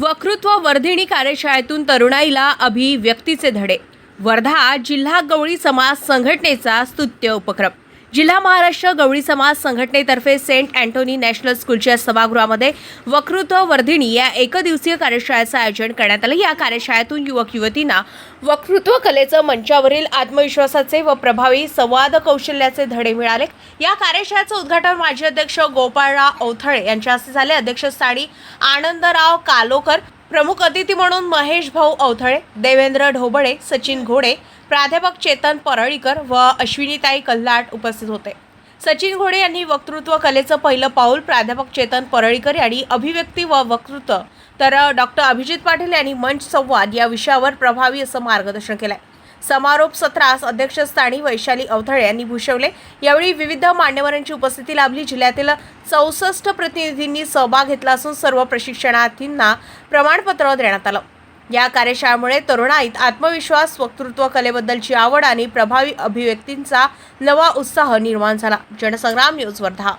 वक्तृत्व वर्धिणी कार्यशाळेतून तरुणाईला अभिव्यक्तीचे धडे. वर्धा जिल्हा गवळी समाज संघटनेचा स्तुत्य उपक्रम. जिल्हा महाराष्ट्र गवळी समाज संघटनेतर्फे सेंट अँटोनी नॅशनल स्कूलच्या सभागृहामध्ये वक्तृत्व वर्धिणी या एकदिवसीय कार्यशाळेचं आयोजन करण्यात आलं. या कार्यशाळेतून युवक युवतींना वक्तृत्व कलेचं मंचावरील आत्मविश्वासाचे व प्रभावी संवाद कौशल्याचे धडे मिळाले. या कार्यशाळेचं उद्घाटन माजी अध्यक्ष गोपाळराव औथळे यांच्या हस्ते झाले. अध्यक्षस्थानी आनंदराव कालोकर प्रमुख अतिथी म्हणून महेश भाऊ अवथळे देवेंद्र ढोबळे सचिन घोडे प्राध्यापक चेतन परळीकर व अश्विनीताई कल्लाट उपस्थित होते. सचिन घोडे यांनी वक्तृत्व कलेचं पहिलं पाऊल प्राध्यापक चेतन परळीकर यांनी अभिव्यक्ती व वक्तृत्व. तर डॉक्टर अभिजित पाटील यांनी मंच संवाद या विषयावर प्रभावी असं मार्गदर्शन केलं आहे समारोप सत्रास अध्यक्षस्थानी वैशाली अवथळे यांनी भूषवले. यावेळी विविध मान्यवरांची उपस्थिती लाभली. जिल्ह्यातील चौसष्ट प्रतिनिधींनी सहभाग घेतला असून सर्व प्रशिक्षणार्थींना प्रमाणपत्र देण्यात आलं. या कार्यशाळेमुळे तरुणाईत आत्मविश्वास वक्तृत्व कलेबद्दलची आवड आणि प्रभावी अभिव्यक्तींचा नवा उत्साह निर्माण झाला. जनसंग्राम न्यूज वर्धा